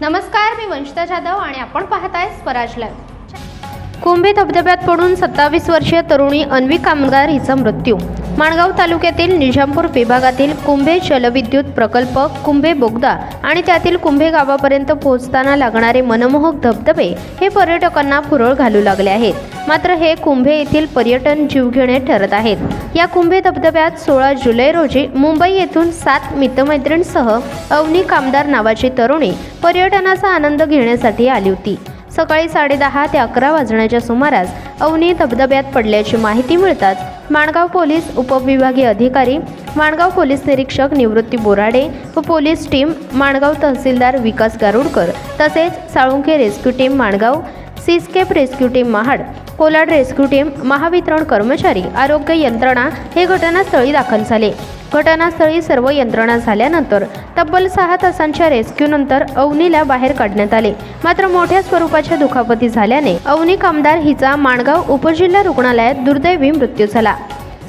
नमस्कार मी वंशिता जाधव आणि आपण पाहताय स्वराज लाईव्ह कुंभी धबधब्यात पडून सत्तावीस वर्षीय तरुणी अन्वी कामगार हिचा मृत्यू. माणगाव तालुक्यातील निजामपूर विभागातील कुंभे जलविद्युत प्रकल्प कुंभे बोगदा आणि त्यातील कुंभे गावापर्यंत पोहोचताना लागणारे मनमोहक धबधबे हे पर्यटकांना पुरळ घालू लागले आहेत. मात्र हे कुंभे येथील पर्यटन जीवघेणे ठरत आहेत. या कुंभे धबधब्यात सोळा जुलै रोजी मुंबई येथून सात मित्रमैत्रिणींसह अवनी कामदार नावाची तरुणी पर्यटनाचा आनंद घेण्यासाठी आली होती. सकाळी साडेदहा ते अकरा वाजण्याच्या सुमारास अवनी धबधब्यात पडल्याची माहिती मिळताच माणगाव पोलीस उपविभागीय अधिकारी माणगाव पोलीस निरीक्षक निवृत्ती बोराडे व पोलीस टीम माणगाव तहसीलदार विकास गारुडकर तसेच Salunkhe rescue team Mangaon Seascape rescue team Mahad Kolad rescue team Mahavitaran कर्मचारी आरोग्य यंत्रणा हे घटनास्थळी दाखल झाले. घटनास्थळी सर्व यंत्रणा झाल्यानंतर तब्बल सहा तासांच्या रेस्क्यूनंतर अवनीला बाहेर काढण्यात आले. मात्र मोठ्या स्वरूपाच्या दुखापती झाल्याने अवनी कामदार हिचा माणगाव उपजिल्हा रुग्णालयात दुर्दैवी मृत्यू झाला.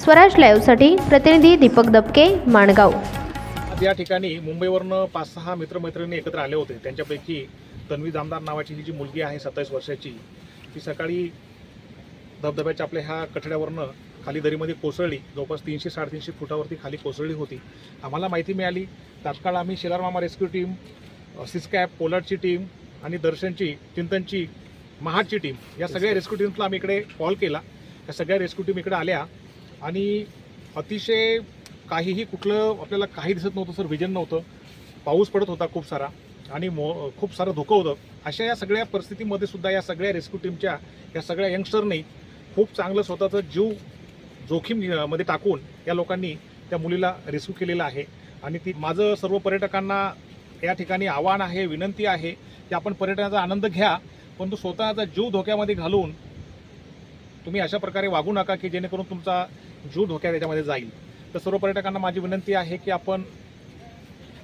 स्वराज लाईव्हसाठी प्रतिनिधी दीपक दबके माणगाव. या ठिकाणी मुंबईवरनं पाच सहा मित्रमैत्रिणी एकत्र आले होते. त्यांच्यापैकी तन्वी जामदार नावाची ही जी मुलगी आहे सत्तावीस वर्षाची ती सकाळी धबधब्याच्या आपल्या ह्या कठड्यावरनं खाली दरीमध्ये कोसळली जवळपास तीनशे साडेतीनशे फुटावरती खाली कोसळली होती. आम्हाला माहिती मिळाली तात्काळ आम्ही शेलारमामा रेस्क्यू टीम सिस्कॅप पोलार्डची टीम आणि दर्शनची चिंतनची महाडची टीम या सगळ्या रेस्क्यू टीम्सला आम्ही इकडे कॉल केला. या सगळ्या रेस्क्यू टीम इकडे आल्या आणि अतिशय काहीही कुठलं आपल्याला काही दिसत नव्हतं सर विजन नव्हतं. पाऊस पडत होता खूप सारा आणि मो खूप सारं धोकं होतं. अशा या सगळ्या परिस्थितीमध्ये सुद्धा या सगळ्या रेस्क्यू टीमच्या या सगळ्या यंगस्टरनी खूप चांगलं स्वतःचं जीव जोखीममध्ये टाकून या लोकांनी त्या मुलीला रेस्क्यू केलेलं आहे. आणि ती माझं सर्व पर्यटकांना या ठिकाणी आव्हान आहे विनंती आहे की आपण पर्यटनाचा आनंद घ्या परंतु स्वतःचा जीव धोक्यामध्ये घालून तुम्ही अशा प्रकारे वागू नका की जेणेकरून तुमचा जीव धोक्यात त्याच्यामध्ये जाईल. तर सर्व पर्यटकांना माझी विनंती आहे की आपण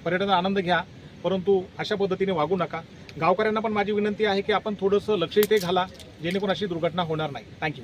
पर्यटनाचा आनंद घ्या परंतु अशा पद्धतीने वागू नका. गावकऱ्यांना पण माझी विनंती आहे की आपण थोडंसं लक्ष इथे घाला जेणेकरून अशी दुर्घटना होणार नाही. थँक्यू